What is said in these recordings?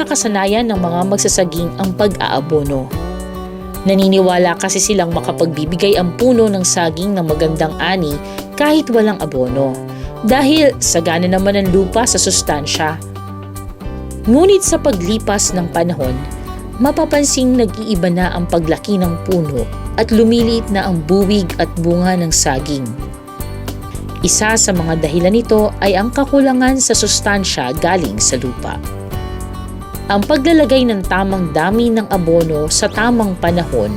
nakasanayan ng mga magsasaging ang pag-aabono. Naniniwala kasi silang makapagbibigay ang puno ng saging ng magandang ani kahit walang abono dahil sagana naman ang lupa sa sustansya. Ngunit sa paglipas ng panahon, mapapansing nag-iiba na ang paglaki ng puno at lumiliit na ang buwig at bunga ng saging. Isa sa mga dahilan nito ay ang kakulangan sa sustansya galing sa lupa. Ang paglalagay ng tamang dami ng abono sa tamang panahon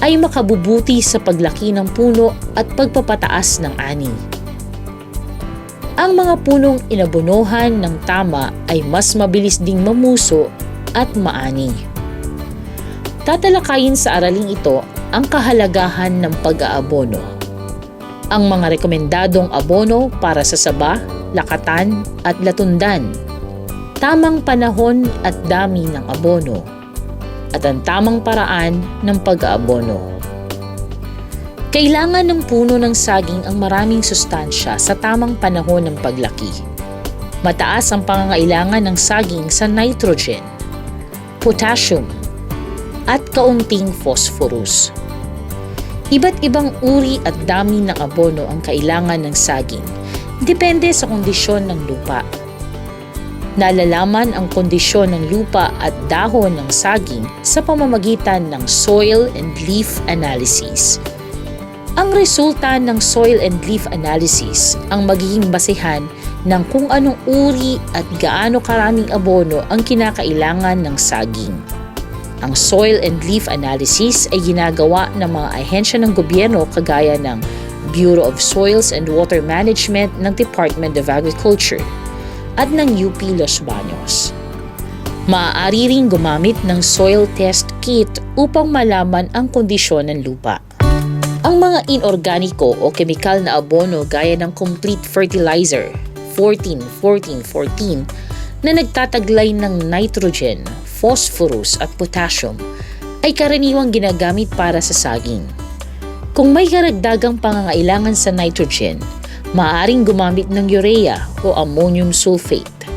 ay makabubuti sa paglaki ng puno at pagpapataas ng ani. Ang mga punong inabonohan ng tama ay mas mabilis ding mamuso at maani. Tatalakayin sa araling ito ang kahalagahan ng pag-aabono. Ang mga rekomendadong abono para sa saba, lakatan at latundan. Tamang panahon at dami ng abono. At ang tamang paraan ng pag-aabono. Kailangan ng puno ng saging ang maraming sustansya sa tamang panahon ng paglaki. Mataas ang pangangailangan ng saging sa nitrogen, potassium, at kaunting phosphorus. Iba't ibang uri at dami ng abono ang kailangan ng saging, depende sa kondisyon ng lupa. Nalalaman ang kondisyon ng lupa at dahon ng saging sa pamamagitan ng soil and leaf analysis. Ang resulta ng soil and leaf analysis ang magiging basehan ng kung anong uri at gaano karaming abono ang kinakailangan ng saging. Ang soil and leaf analysis ay ginagawa ng mga ahensya ng gobyerno kagaya ng Bureau of Soils and Water Management ng Department of Agriculture at ng UP Los Baños. Maaari ring gumamit ng soil test kit upang malaman ang kondisyon ng lupa. Ang mga inorganiko o kemikal na abono gaya ng complete fertilizer 14-14-14 na nagtataglay ng nitrogen, phosphorus at potassium ay karaniwang ginagamit para sa saging. Kung may karagdagang pangangailangan sa nitrogen, maaaring gumamit ng urea o ammonium sulfate.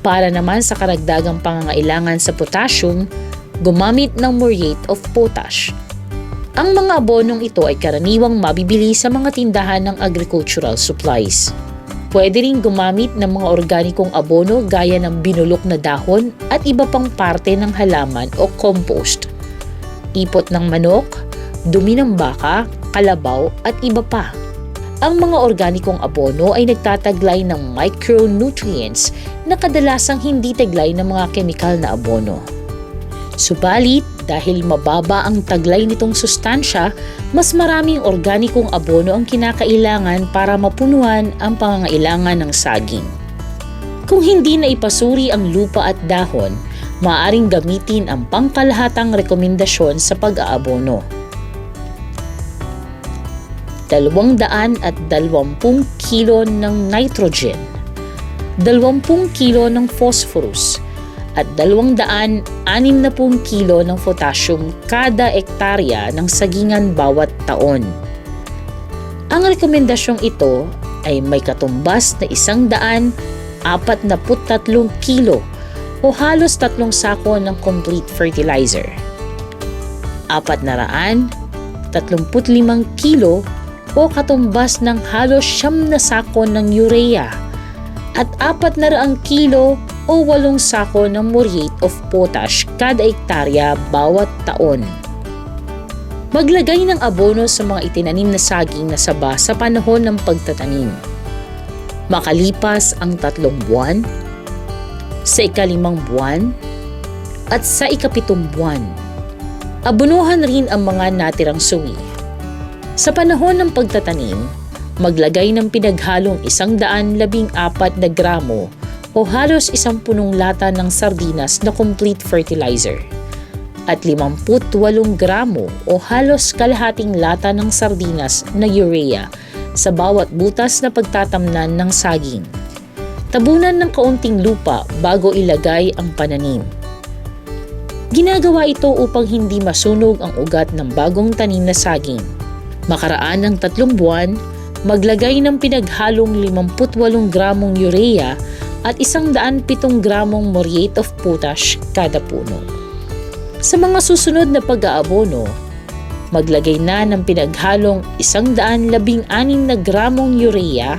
Para naman sa karagdagang pangangailangan sa potassium, gumamit ng muriate of potash ang mga abonong ito ay karaniwang mabibili sa mga tindahan ng agricultural supplies. Pwede rin gumamit ng mga organikong abono gaya ng binulok na dahon at iba pang parte ng halaman o compost. Ipot ng manok, dumi ng baka, kalabaw at iba pa. Ang mga organikong abono ay nagtataglay ng micronutrients na kadalasang hindi taglay ng mga kemikal na abono. Subalit, dahil mababa ang taglay nitong sustansya, mas maraming organikong abono ang kinakailangan para mapunuan ang pangangailangan ng saging. Kung hindi na ipasuri ang lupa at dahon, maaaring gamitin ang pangkalahatang rekomendasyon sa pag-aabono. 200 at 20 kilo ng nitrogen, 20 kilo ng phosphorus, at 260 kilo ng potassium kada ektarya ng sagingan bawat taon. Ang rekomendasyong ito ay may katumbas na 143 kilo o halos tatlong sako ng complete fertilizer. 435 kilo o katumbas ng halos siyam na sako ng urea at 400 kilo o walong sako ng muriate of potash kada ektarya bawat taon. Maglagay ng abono sa mga itinanim na saging na saba sa panahon ng pagtatanim. Makalipas ang tatlong buwan, sa ikalimang buwan, at sa ikapitong buwan. Abunuhan rin ang mga natirang suwi. Sa panahon ng pagtatanim, maglagay ng pinaghalong isang daan labing apat na gramo o halos isang punong lata ng sardinas na complete fertilizer at 58 gramo o halos kalahating lata ng sardinas na urea sa bawat butas na pagtatamnan ng saging. Tabunan ng kaunting lupa bago ilagay ang pananim. Ginagawa ito upang hindi masunog ang ugat ng bagong tanim na saging. Makaraan ng tatlong buwan, maglagay ng pinaghalong 58 gramong urea at 107 gramong muriate of potash kada puno. Sa mga susunod na pag-aabono, maglagay na ng pinaghalong 116 na gramong urea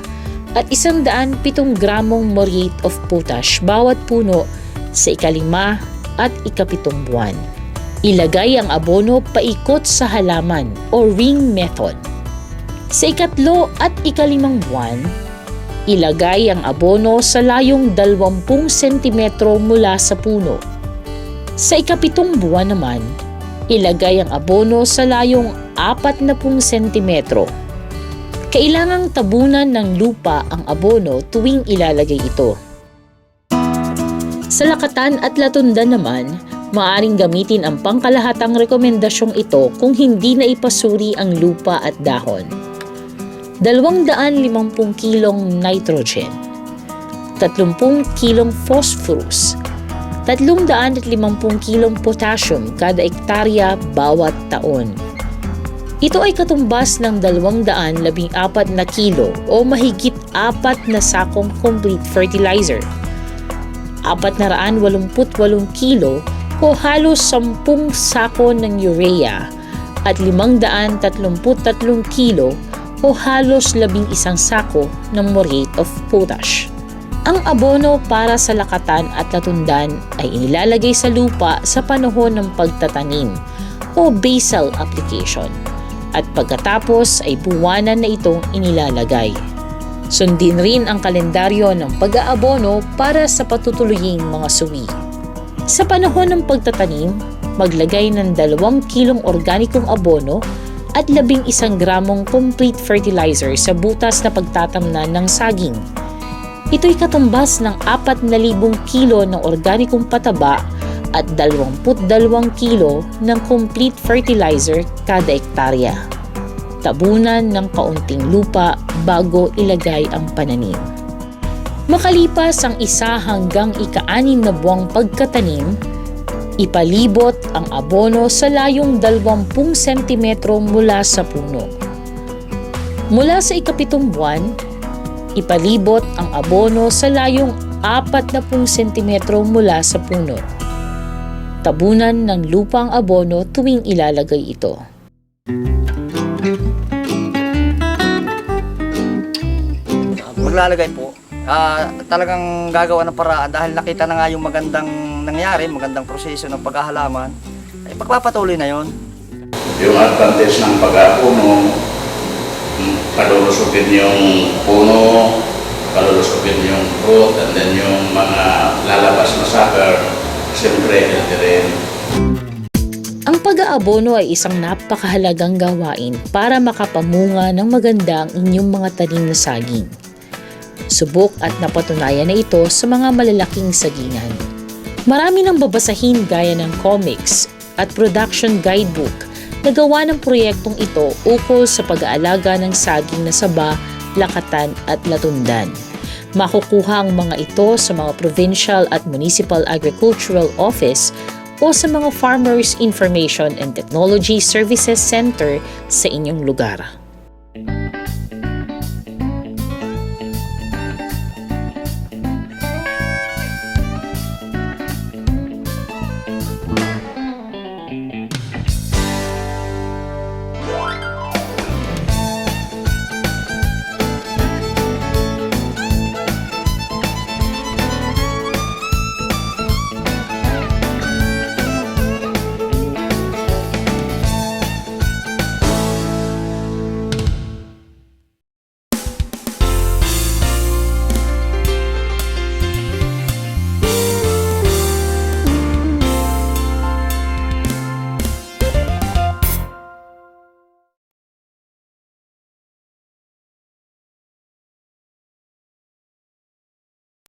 at 107 gramong muriate of potash bawat puno sa ikalima at ikapitong buwan. Ilagay ang abono paikot sa halaman o ring method. Sa ikatlo at ikalimang buwan, ilagay ang abono sa layong 20 cm mula sa puno. Sa ikapitong buwan naman, ilagay ang abono sa layong 40 cm. Kailangang tabunan ng lupa ang abono tuwing ilalagay ito. Sa lakatan at latundan naman, maaring gamitin ang pangkalahatang rekomendasyong ito kung hindi na ipasuri ang lupa at dahon. 250 kilong nitrogen, 30 kilong phosphorus, 350 kilong potassium kada ektarya bawat taon. Ito ay katumbas ng 214 na kilo o mahigit 4 na sakong complete fertilizer. 488 kilo o halos 10 sako ng urea at 533 kilo o halos 11 sako ng muriate of potash. Ang abono para sa lakatan at latundan ay inilalagay sa lupa sa panahon ng pagtatanim o basal application at pagkatapos ay buwanan na itong inilalagay. Sundin rin ang kalendaryo ng pag-aabono para sa patutuluying mga suwi. Sa panahon ng pagtatanim, maglagay ng 2 kilong organikong abono at 11 gramong complete fertilizer sa butas na pagtatamnan ng saging. Ito'y katumbas ng 4,000 kilo ng organikong pataba at 22 kilo ng complete fertilizer kada ektarya. Tabunan ng kaunting lupa bago ilagay ang pananim. Makalipas ang isa hanggang ika-anim na buwang pagkatanim, ipalibot ang abono sa layong 20 cm mula sa puno. Mula sa ikapitong buwan, ipalibot ang abono sa layong 40 cm mula sa puno. Tabunan ng lupa ang abono tuwing ilalagay ito. maglalagay po, ah, talagang gagawa ng paraan dahil nakita na nga yung magandang nangyari, magandang proseso ng paghahalaman, ay pagpapatuloy na yon. Yung advantage ng pag-apuno, mm, palulusugin yung puno, palulusugin yung fruit, and then yung mga lalabas na sucker, siyempre healthy rin. Ang pag-aabono ay isang napakahalagang gawain para makapamunga ng maganda ang inyong mga tanim na saging. Subok at napatunayan na ito sa mga malalaking sagingan. Marami nang babasahin gaya ng comics at production guidebook na gawa ng proyektong ito ukol sa pag-aalaga ng saging na saba, lakatan at latundan. Makukuha ang mga ito sa mga provincial at municipal agricultural office o sa mga Farmers Information and Technology Services Center sa inyong lugar.